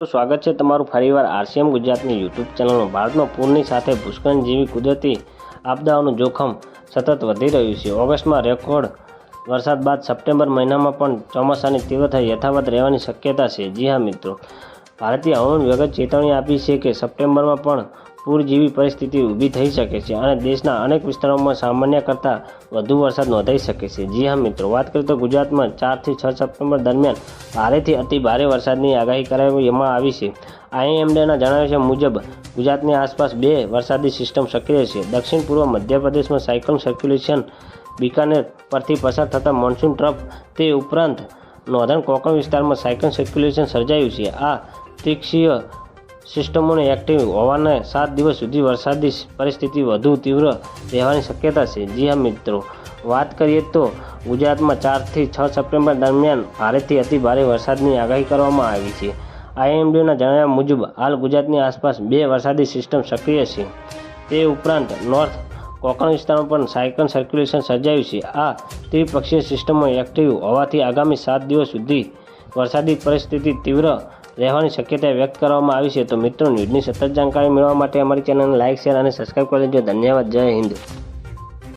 સ્વાગત છે તમારું ફરીવાર આરસીએમ ગુજરાતની યુટ્યુબ ચેનલમાં ભારતમાં પૂરની સાથે ભૂસ્ખલન જેવી કુદરતી આપદાઓનું જોખમ સતત વધી રહ્યું છે. ઓગસ્ટમાં રેકોર્ડ વરસાદ બાદ સપ્ટેમ્બર મહિનામાં પણ ચોમાસાની તીવ્રતા યથાવત રહેવાની શક્યતા છે. જી હા મિત્રો ભારતીય હવામાન વિભાગે ચેતવણી આપી છે કે સપ્ટેમ્બરમાં પણ પૂર જેવી પરિસ્થિતિ ઊભી થઈ શકે છે અને દેશના અનેક વિસ્તારોમાં સામાન્ય કરતાં વધુ વરસાદ નોંધાઈ શકે છે. જી હા, મિત્રો, વાત કરીએ તો ગુજરાતમાં ચારથી છ સપ્ટેમ્બર દરમિયાન ભારેથી અતિ ભારે વરસાદની આગાહી કરવામાં આવી છે. આઈએમડીના જણાવ્યા મુજબ, ગુજરાતની આસપાસ બે વરસાદી સિસ્ટમ સક્રિય છે. દક્ષિણ પૂર્વ મધ્યપ્રદેશમાં સાયક્લોન સર્ક્યુલેશન બિકાનેર પરથી પસાર થતા મોન્સૂન ટ્રફ તે ઉપરાંત નોર્ધન કોકણ વિસ્તારમાં સાયક્લોન સર્ક્યુલેશન સર્જાયું છે. આ ત્રિક્ષીય સિસ્ટમોને એક્ટિવ હોવાને સાત દિવસ સુધી વરસાદી પરિસ્થિતિ વધુ તીવ્ર રહેવાની શક્યતા છે. જી હા, મિત્રો. વાત કરીએ તો ગુજરાતમાં ચારથી છ સપ્ટેમ્બર દરમિયાન ભારેથી અતિ ભારે વરસાદની આગાહી કરવામાં આવી છે. આઈએમડીના જણાવ્યા મુજબ, હાલ ગુજરાતની આસપાસ બે વરસાદી સિસ્ટમ સક્રિય છે. તે ઉપરાંત નોર્થ કોંકણ વિસ્તારમાં પણ સાયકલ સર્ક્યુલેશન સર્જાયું છે. આ ત્રિપક્ષીય સિસ્ટમો એક્ટિવ હોવાથી આગામી સાત દિવસ સુધી વરસાદી પરિસ્થિતિ તીવ્ર રહેવાની શક્યતા વ્યક્ત કરવામાં આવી છે. તો મિત્રો ન્યૂઝની સતત જાણકારી મેળવવા માટે અમારી ચેનલને લાઇક શેર અને સબસ્ક્રાઈબ કરી દેજો. ધન્યવાદ. જય હિન્દ.